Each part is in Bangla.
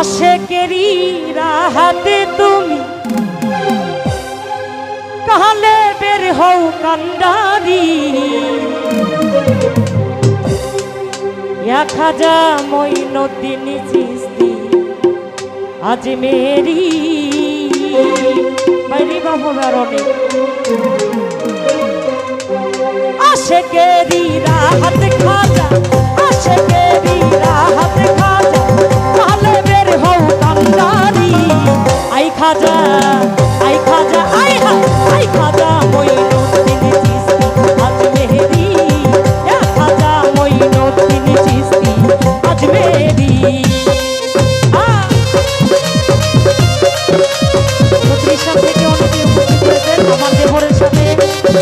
আশেকেরি রাহাতে তুমি। কালে বের হও কান্দারি এক হাজা মইনুদ্দিন চিস্তি আজ মেরি। বাইরি বাবুরার অনেক। আশেকেরি রাহাতে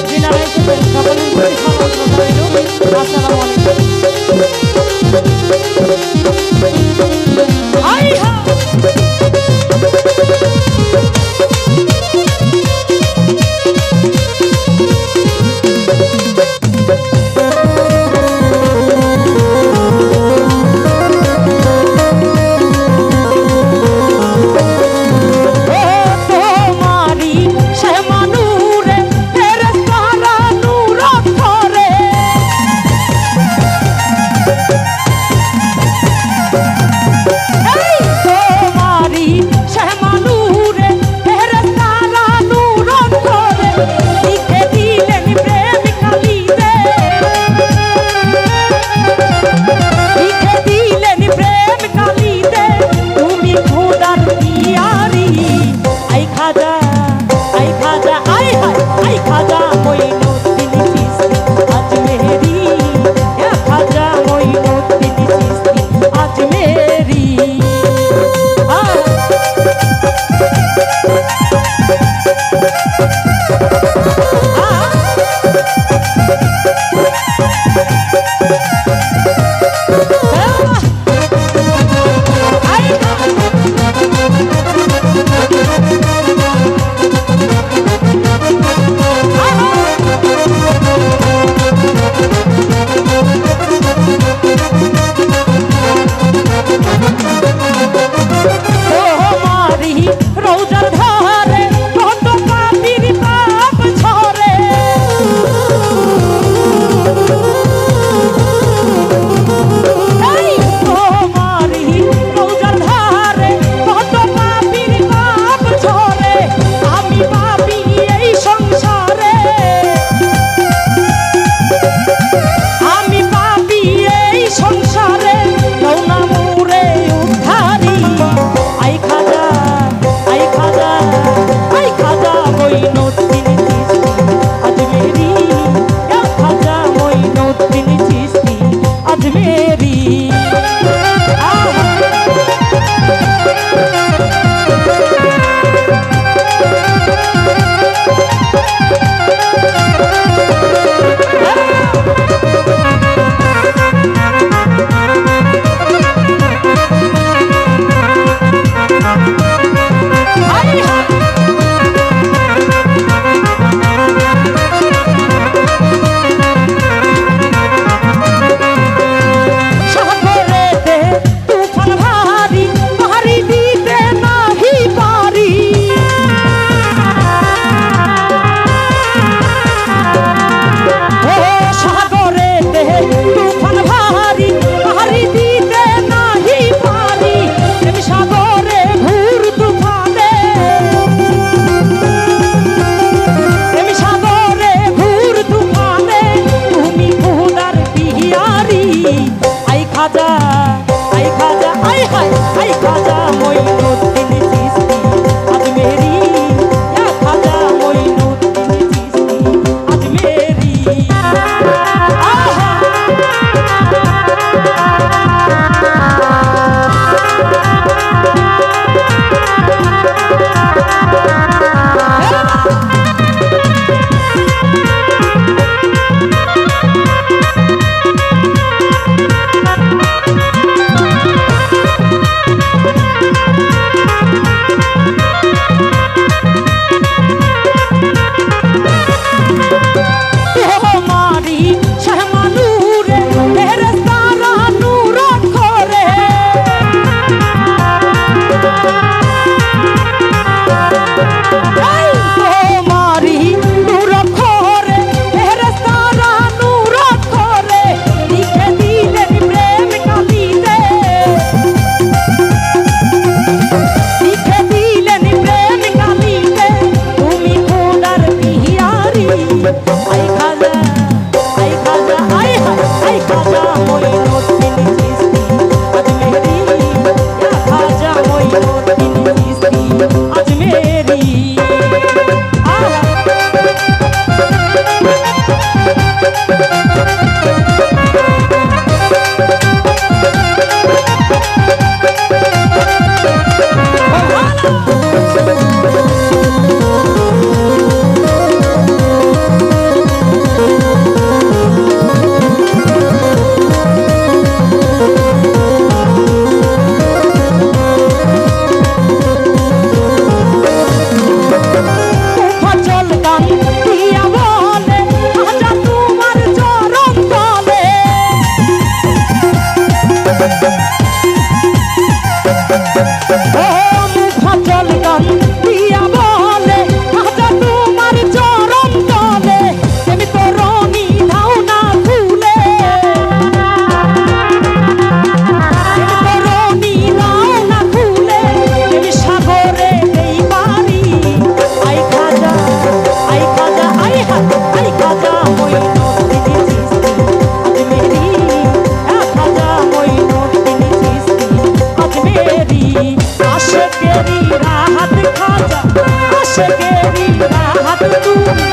generation, generation, generation, generation, make generation, generation, generation, was in it. আশেকেরি Rahat তুমি